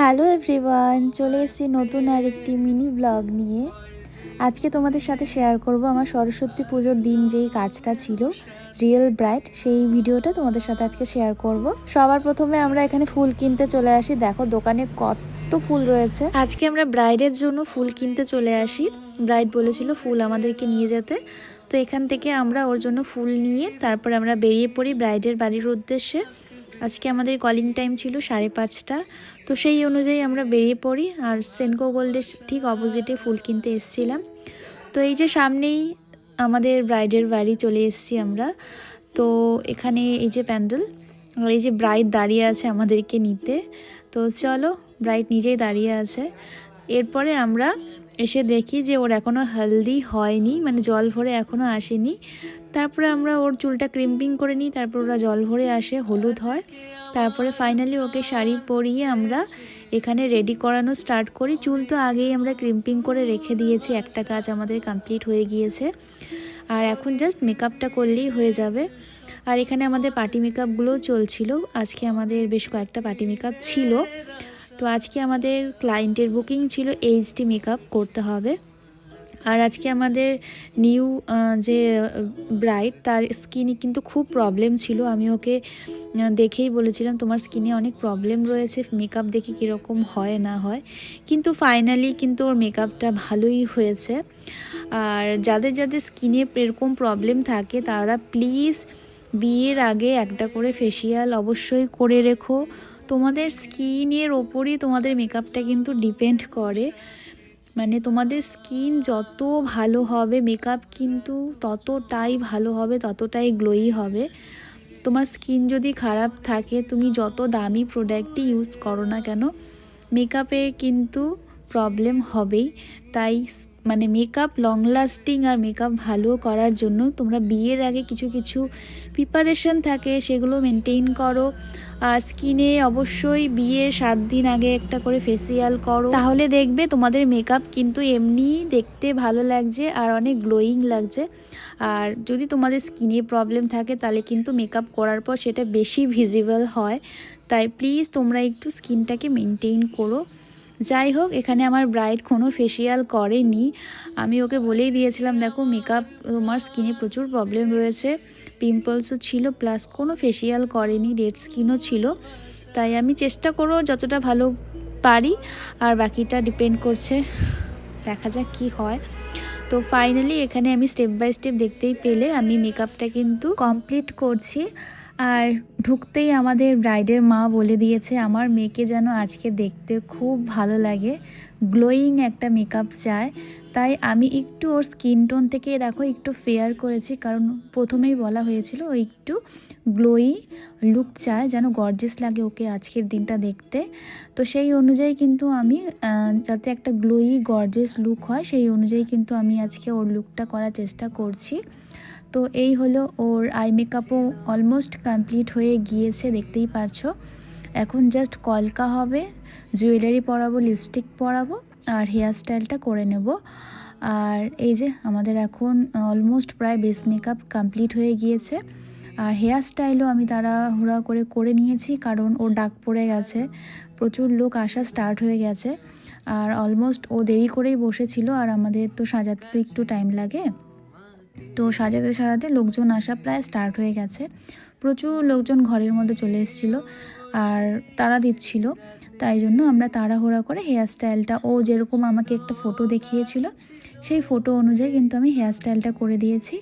Hello everyone চলে এসেছি নতুন আর একটি মিনি ব্লগ নিয়ে। আজকে তোমাদের সাথে শেয়ার করব আমার সরস্বতী পুজোর দিন যেই কাজটা ছিল রিয়েল ব্রাইট সেই ভিডিওটা তোমাদের সাথে আজকে শেয়ার করব। সবার প্রথমে আমরা এখানে ফুল কিনতে চলে আসি। দেখো দোকানে কত ফুল রয়েছে। আজকে আমরা ব্রাইডের জন্য ফুল কিনতে চলে আসি। ব্রাইড বলেছিল ফুল আমাদেরকে নিয়ে যেতে। তো এখান থেকে আমরা ওর জন্য ফুল নিয়ে তারপর আমরা বেরিয়ে পড়ি ব্রাইডের বাড়ির উদ্দেশ্যে। আজকে আমাদের কলিং টাইম ছিল সাড়ে পাঁচটা। তো সেই অনুযায়ী আমরা বেরিয়ে পড়ি আর সেনকো গোল্ডের ঠিক অপোজিটে ফুল কিনতে এসেছিলাম। তো এই যে সামনেই আমাদের ব্রাইডের বাড়ি চলে এসেছি আমরা। তো এখানে এই যে প্যান্ডেল, আর এই যে ব্রাইড দাঁড়িয়ে আছে আমাদেরকে নিতে। তো চলো ব্রাইড নিজেই দাঁড়িয়ে আছে। এরপরে আমরা এসে দেখি যে ওর এখনও হেলদি হয়নি মানে জল ভরে এখনও আসেনি। তারপরে আমরা ওর চুলটা ক্রিম্পিং করে নিই, তারপর ওরা জল ভরে আসে, হলুদ হয়। তারপরে ফাইনালি ওকে শাড়ি পরিয়ে আমরা এখানে রেডি করানো স্টার্ট করি। চুল তো আগেই আমরা ক্রিম্পিং করে রেখে দিয়েছি, একটা কাজ আমাদের কমপ্লিট হয়ে গিয়েছে। আর এখন জাস্ট মেকআপটা করলেই হয়ে যাবে। আর এখানে আমাদের পার্টি মেকআপগুলোও চলছিল। আজকে আমাদের বেশ কয়েকটা পার্টি মেকআপ ছিল। তো আজকে আমাদের ক্লায়েন্টের বুকিং ছিল এইচডি মেকআপ করতে হবে। আর আজকে আমাদের নিউ যে ব্রাইড তার স্কিনে কিন্তু খুব প্রবলেম ছিল। আমি ওকে দেখেই বলেছিলাম, তোমার স্কিনে অনেক প্রবলেম রয়েছে মেকআপ দেখে কীরকম হয় না হয়। কিন্তু ফাইনালি কিন্তু ওর মেকআপটা ভালোই হয়েছে। আর যাদের যাদের স্কিনে এরকম প্রবলেম থাকে, তারা প্লিজ বিয়ের আগে একটা করে ফেসিয়াল অবশ্যই করে রেখো। তোমাদের স্কিনের ওপরই তোমাদের মেকআপটা কিন্তু ডিপেন্ড করে। মানে তোমাদের স্কিন যত ভালো হবে মেকআপ কিন্তু ততটাই ভালো হবে, ততটাই গ্লোই হবে। তোমার স্কিন যদি খারাপ থাকে, তুমি যত দামি প্রোডাক্টই ইউজ করো না কেন মেকআপের কিন্তু প্রবলেম হবেই। তাই মানে মেকআপ লং লাস্টিং আর মেকআপ ভালো করার জন্য তোমরা বিয়ের আগে কিছু কিছু প্রিপারেশন থাকে, সেগুলো মেনটেন করো। আর স্কিনে অবশ্যই বিয়ের সাত দিন আগে একটা করে ফেসিয়াল করো। তাহলে দেখবে তোমাদের মেকআপ কিন্তু এমনি দেখতে ভালো লাগছে আর অনেক গ্লোয়িং লাগছে। আর যদি তোমাদের স্কিনে প্রবলেম থাকে, তাহলে কিন্তু মেকআপ করার পর সেটা বেশি ভিজিবল হয়। তাই প্লিজ তোমরা একটু স্কিনটাকে মেনটেন করো। যাই হোক, এখানে আমার ব্রাইড কোনো ফেসিয়াল করেনি। আমি ওকে বলেই দিয়েছিলাম, দেখো মেকআপ তোমার স্কিনে প্রচুর প্রবলেম রয়েছে। পিম্পলসও ছিল প্লাস কোনো ফেসিয়াল করেনি রেড স্কিনও ছিল। তাই আমি চেষ্টা করো যতটা ভালো পারি, আর বাকিটা ডিপেন্ড করছে। দেখা যাক কি হয়। তো ফাইনালি এখানে আমি স্টেপ বাই স্টেপ দেখতেই পেলে, আমি মেকআপটা কিন্তু কমপ্লিট করছি। আর ঢুকতেই আমাদের ব্রাইডের মা বলে দিয়েছে, আমার মেয়েকে যেন আজকে দেখতে খুব ভালো লাগে। গ্লোয়িং একটা মেকআপ চায় তাই আমি একটু ওর স্কিন টোন থেকে দেখো একটু ফেয়ার করেছি, কারণ প্রথমেই বলা হয়েছিল ও একটু গ্লোয়ি লুক চায়, যেন গর্জেস লাগে ওকে আজকের দিনটা দেখতে। তো সেই অনুযায়ী কিন্তু আমি যাতে একটা গ্লোয়ি গর্জেস লুক হয়, সেই অনুযায়ী কিন্তু আমি আজকে ওর লুকটা করার চেষ্টা করছি। তো এই হলো ওর আই মেকআপও অলমোস্ট কমপ্লিট হয়ে গিয়েছে, দেখতেই পারছ। এখন জাস্ট কলকা হবে, জুয়েলারি পরাবো লিপস্টিক পরাবো আর হেয়ার স্টাইলটা করে নেব। আর এই যে আমাদের এখন অলমোস্ট প্রায় বেস মেকআপ কমপ্লিট হয়ে গিয়েছে। আর হেয়ার স্টাইলও আমি তাড়াহুড়া করে করে নিয়েছি, কারণ ও ডাক পড়ে গেছে, প্রচুর লোক আসা স্টার্ট হয়ে গেছে। আর অলমোস্ট ও দেরি করেই বসেছিল, আর আমাদের তো সাজাতে তো একটু টাইম লাগে। তো সাজাতে সাজাতে লোকজন আসা প্রায় স্টার্ট হয়ে গেছে। প্রচুর লোকজন ঘরের মধ্যে চলে এসেছিল আর তারা দিচ্ছিল। তাই জন্য আমরা তাড়াহুড়া করে হেয়ার স্টাইলটা ও যেরকম আমাকে একটা ফটো দেখিয়েছিল, সেই ফটো অনুযায়ী কিন্তু আমি হেয়ার স্টাইলটা করে দিয়েছি।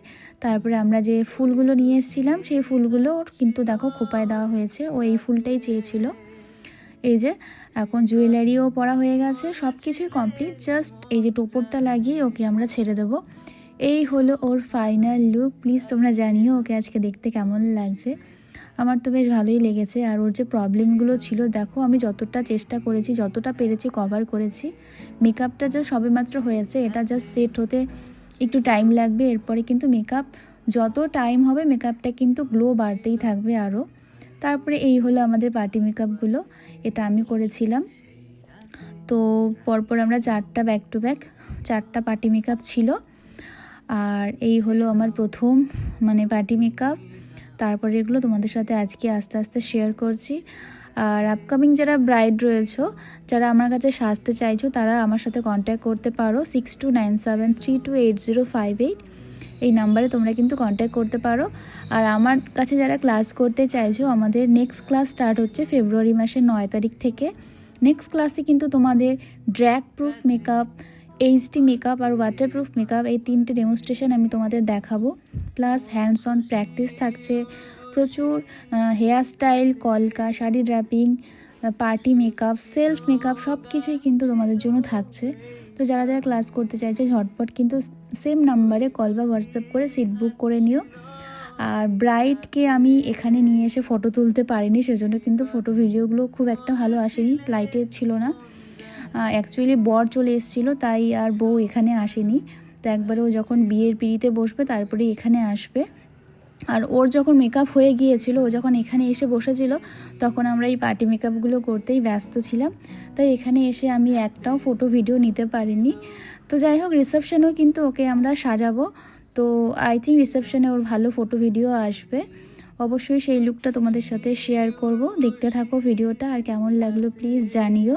তারপরে আমরা যে ফুলগুলো নিয়ে এসেছিলাম, সেই ফুলগুলো কিন্তু দেখো খোপায় দেওয়া হয়েছে। ও এই ফুলটাই চেয়েছিল। এই যে, এখন জুয়েলারিও পরা হয়ে গেছে সব কিছুই কমপ্লিট জাস্ট এই যে টোপরটা লাগিয়ে ওকে আমরা ছেড়ে দেবো। এই হলো ওর ফাইনাল লুক প্লিজ তোমরা জানিও ওকে আজকে দেখতে কেমন লাগছে। আমার তো বেশ ভালোই লেগেছে। আর ওর যে প্রবলেমগুলো ছিল, দেখো আমি যতটা চেষ্টা করেছি, যতটা পেরেছি কভার করেছি মেকআপটা জাস্ট সবেমাত্র হয়েছে। এটা জাস্ট সেট হতে একটু টাইম লাগবে। এরপরে কিন্তু মেকআপ যত টাইম হবে মেকআপটা কিন্তু গ্লো বাড়তেই থাকবে আরও তারপরে এই হলো আমাদের পার্টি মেকআপগুলো এটা আমি করেছিলাম। তো পরপর আমরা চারটা ব্যাক টু ব্যাক চারটা পার্টি মেকআপ ছিল। আর এই হলো আমার প্রথম মানে পার্টি মেকআপ তারপরে এগুলো তোমাদের সাথে আজকে আস্তে আস্তে শেয়ার করছি। আর আপকামিং যারা ব্রাইড রয়েছো, যারা আমার কাছে সাজতে চাইছো, তারা আমার সাথে কন্ট্যাক্ট করতে পারো। Six two nine seven three two eight zero five eight এই নাম্বারে তোমরা কিন্তু কন্ট্যাক্ট করতে পারো। আর আমার কাছে যারা ক্লাস করতে চাইছো, আমাদের নেক্সট ক্লাস স্টার্ট হচ্ছে ফেব্রুয়ারি মাসের নয় তারিখ থেকে। নেক্সট ক্লাসে কিন্তু তোমাদের drag proof makeup HD makeup আর ওয়াটারপ্রুফ মেকআপ এই তিনটে ডেমনস্ট্রেশন আমি তোমাদের দেখাবো। প্লাস হ্যান্ডস অন প্র্যাকটিস থাকছে। প্রচুর হেয়ার স্টাইল কলকা, sari draping party makeup self makeup সব কিছুই কিন্তু তোমাদের জন্য থাকছে। তো যারা যারা ক্লাস করতে চাইছে, ঝটপট কিন্তু সেম নাম্বারে কল বা হোয়াটসঅ্যাপ করে সিট বুক করে নিও। আর ব্রাইডকে আমি এখানে নিয়ে এসে ফটো তুলতে পারিনি, সেজন্য কিন্তু ফটো ভিডিওগুলো খুব একটা ভালো আসেনি লাইটে ছিল না। অ্যাকচুয়ালি বর চলে এসেছিল, তাই আর বউ এখানে আসেনি। তো একবারে ও যখন বিয়ের পিড়িতে বসবে তারপরে এখানে আসবে। আর ওর যখন মেকআপ হয়ে গিয়েছিল, ও যখন এখানে এসে বসেছিল, তখন আমরা এই পার্টি মেকআপগুলো করতেই ব্যস্ত ছিলাম। তাই এখানে এসে আমি একটাও ফটো ভিডিও নিতে পারিনি। তো যাই হোক রিসেপশনেও কিন্তু ওকে আমরা সাজাবো। তো আই থিঙ্ক রিসেপশনে ওর ভালো ফটো ভিডিও আসবে। অবশ্যই সেই লুকটা তোমাদের সাথে শেয়ার করব। দেখতে থাকো ভিডিওটা আর কেমন লাগল প্লিজ জানিও।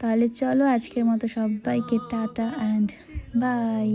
তাহলে চলো আজকের মতো সবাইকে টাটা অ্যান্ড বাই।